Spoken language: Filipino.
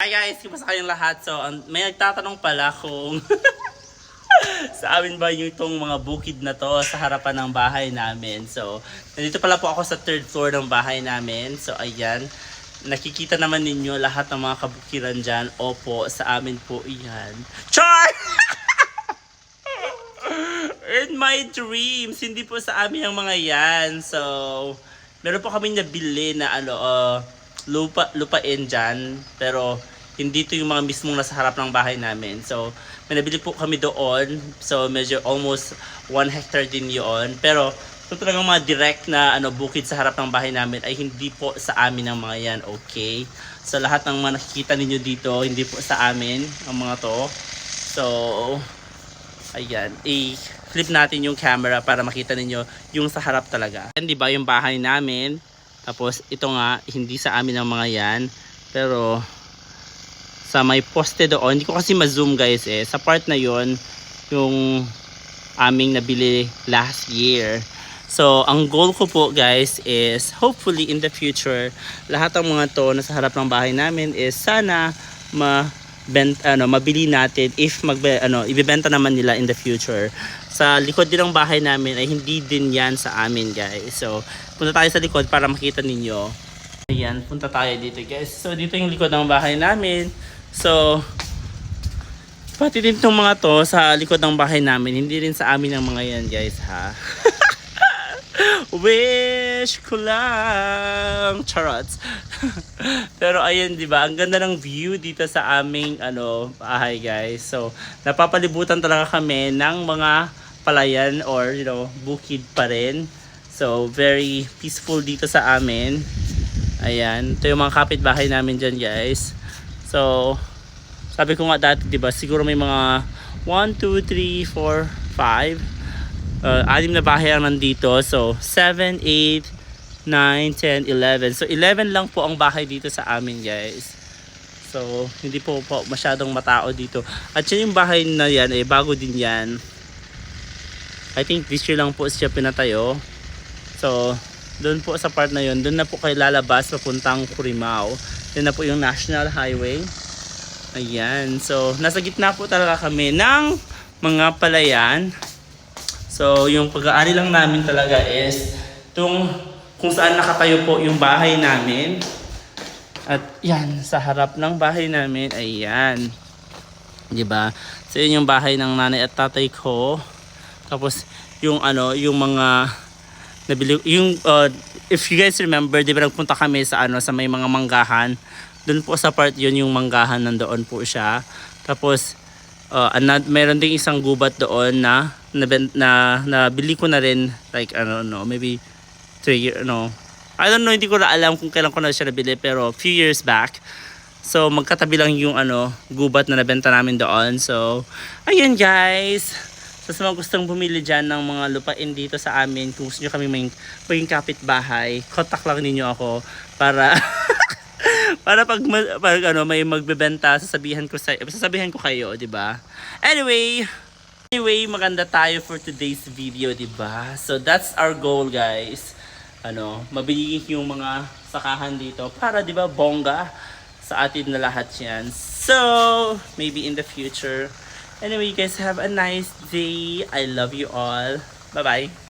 Hi guys, kumusta kayong lahat? So, um, may nagtatanong pala kung sa amin ba yung itong mga bukid na to sa harapan ng bahay namin. So, nandito pala po ako sa third floor ng bahay namin. So, ayan. Nakikita naman ninyo lahat ng mga kabukiran dyan. Opo, sa amin po iyan. Char! In my dreams, hindi po sa amin ang mga yan. So, meron po kami nabili na ano, uh, lupa, lupain dyan. Pero, hindi to yung mga mismong nasa harap ng bahay namin. So, may nabili po kami doon. So, medyo almost 1 hectare din yun. Pero, ito talagang mga direct na ano, bukid sa harap ng bahay namin ay hindi po sa amin ang mga yan, okay? So, lahat ng mga nakikita ninyo dito, hindi po sa amin ang mga to. So, Ayan, i-flip natin yung camera para makita ninyo yung sa harap talaga. Yan, di ba yung bahay namin? Tapos ito nga, hindi sa amin ang mga yan. Pero sa may poste doon, hindi ko kasi ma-zoom guys eh. Sa part na yon yung aming nabili last year. So, ang goal ko po guys is hopefully in the future, lahat ng mga to na sa harap ng bahay namin is sana ma bent ano mabili natin if mag ano ibebenta naman nila in the future. Sa likod din ng bahay namin ay hindi din 'yan sa amin, guys. So, punta tayo sa likod para makita ninyo. Ayan, punta tayo dito, guys. So, dito yung likod ng bahay namin. So, pati din tong mga to sa likod ng bahay namin, hindi rin sa amin ang mga yan, guys, ha. Wish ko lang. Charots. Pero ayun, 'di ba? Ang ganda ng view dito sa aming ano, bahay, guys. So, napapalibutan talaga kami ng mga palayan or, you know, bukid pa rin. So, very peaceful dito sa amin. Ayan, ito yung mga kapitbahay namin diyan, guys. So, sabi ko nga dati, 'di ba? Siguro may mga 1 2 3 4 5 uh, anim na bahay ang nandito. So, 7, 8, 9, 10, 11. So, 11 lang po ang bahay dito sa amin, guys. So, hindi po po masyadong matao dito. At yun yung bahay na yan, eh, bago din yan. I think this year lang po siya pinatayo. So, doon po sa part na yun, doon na po kayo lalabas papuntang Curimao. Doon na po yung National Highway. Ayan. So, nasa gitna po talaga kami ng mga palayan. So, yung pag-aari lang namin talaga is tung kung saan nakatayo po yung bahay namin. At yan, sa harap ng bahay namin, ayan. ba? So, yun yung bahay ng nanay at tatay ko. Tapos, yung ano, yung mga nabili, yung, uh, if you guys remember, di ba nagpunta kami sa ano, sa may mga manggahan. Doon po sa part yun, yung manggahan nandoon po siya. Tapos, uh, anad, meron ding isang gubat doon na na, na nabili ko na rin like ano no maybe 3 year no. I don't know hindi ko na alam kung kailan ko na siya nabili pero few years back. So magkatabi lang yung ano gubat na nabenta namin doon. So ayun guys. So, sa mga gustong bumili dyan ng mga lupain dito sa amin kung gusto nyo kami may maging kapitbahay contact lang ninyo ako para para pag, pag ano may magbebenta sasabihan ko sa sasabihan ko kayo di ba? Anyway Anyway, maganda tayo for today's video, 'di ba? So that's our goal, guys. Ano, mabili yung mga sakahan dito para 'di ba bongga sa atin na lahat 'yan. So, maybe in the future. Anyway, you guys have a nice day. I love you all. Bye-bye.